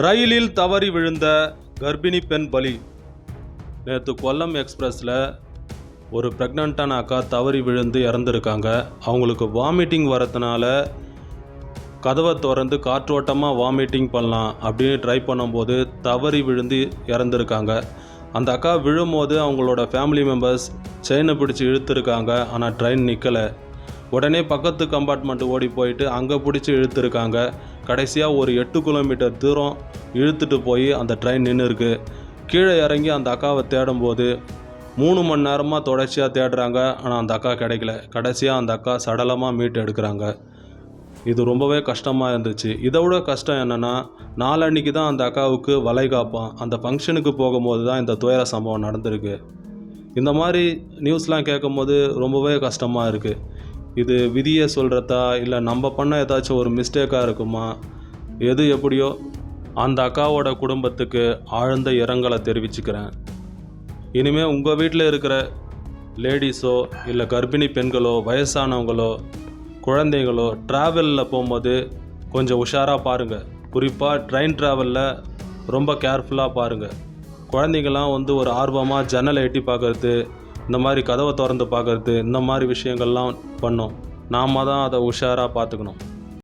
ரயிலில் தவறி விழுந்த கர்ப்பிணி பெண் பலி. நேற்று கொல்லம் எக்ஸ்பிரஸில் ஒரு ப்ரெக்னென்ட்டான அக்கா தவறி விழுந்து இறந்துருக்காங்க. அவங்களுக்கு வாமிட்டிங் வரதுனால கதவை திறந்து காற்றோட்டமாக வாமிட்டிங் பண்ணலாம் அப்படின்னு ட்ரை பண்ணும்போது தவறி விழுந்து இறந்துருக்காங்க. அந்த அக்கா விழும்போது அவங்களோட ஃபேமிலி மெம்பர்ஸ் செயினை பிடிச்சி இழுத்துருக்காங்க. ஆனால் ட்ரெயின் நிற்கலை உடனே பக்கத்து கம்பார்ட்மெண்ட் ஓடி போயிட்டு அங்கே பிடிச்சி இழுத்துருக்காங்க. கடைசியாக ஒரு எட்டு கிலோமீட்டர் தூரம் இழுத்துட்டு போய் அந்த ட்ரெயின் நின்றுருக்கு கீழே இறங்கி அந்த அக்காவை தேடும்போது மூணு மணி நேரமாக தொடர்ச்சியாக தேடுறாங்க. ஆனால் அந்த அக்கா கிடைக்கல. கடைசியாக அந்த அக்கா சடலமாக மீட்டு எடுக்கிறாங்க. இது ரொம்பவே கஷ்டமாக இருந்துச்சு. இதை விட கஷ்டம் என்னென்னா நாளன்னைக்கு தான் அந்த அக்காவுக்கு வளைகாப்பான் அந்த ஃபங்க்ஷனுக்கு போகும்போது தான் இந்த துயர சம்பவம் நடந்திருக்கு. இந்த மாதிரி நியூஸ்லாம் கேட்கும்போது ரொம்பவே கஷ்டமாக இருக்குது இது விதியை சொல்கிறதா இல்லை நம்ம பண்ண ஏதாச்சும் ஒரு மிஸ்டேக்காக இருக்குமா? எது எப்படியோ? அந்த அக்காவோட குடும்பத்துக்கு ஆழ்ந்த இரங்கலை தெரிவிச்சுக்கிறேன். இனிமேல் உங்கள் வீட்டில் இருக்கிற லேடிஸோ இல்லை கர்ப்பிணி பெண்களோ வயசானவங்களோ குழந்தைங்களோ ட்ராவலில் போகும்போது கொஞ்சம் உஷாராக பாருங்கள் குறிப்பாக ட்ரெயின் ட்ராவலில் ரொம்ப கேர்ஃபுல்லாக பாருங்கள் குழந்தைங்கள்லாம் வந்து ஒரு ஆர்வமாக ஜன்னலை எட்டி பார்க்கறது இந்த மாதிரி கதவை திறந்து பார்க்கறது இந்த மாதிரி விஷயங்கள்லாம் பண்ணோம். நாம தான் அதை உஷாராக பார்த்துக்கணும்.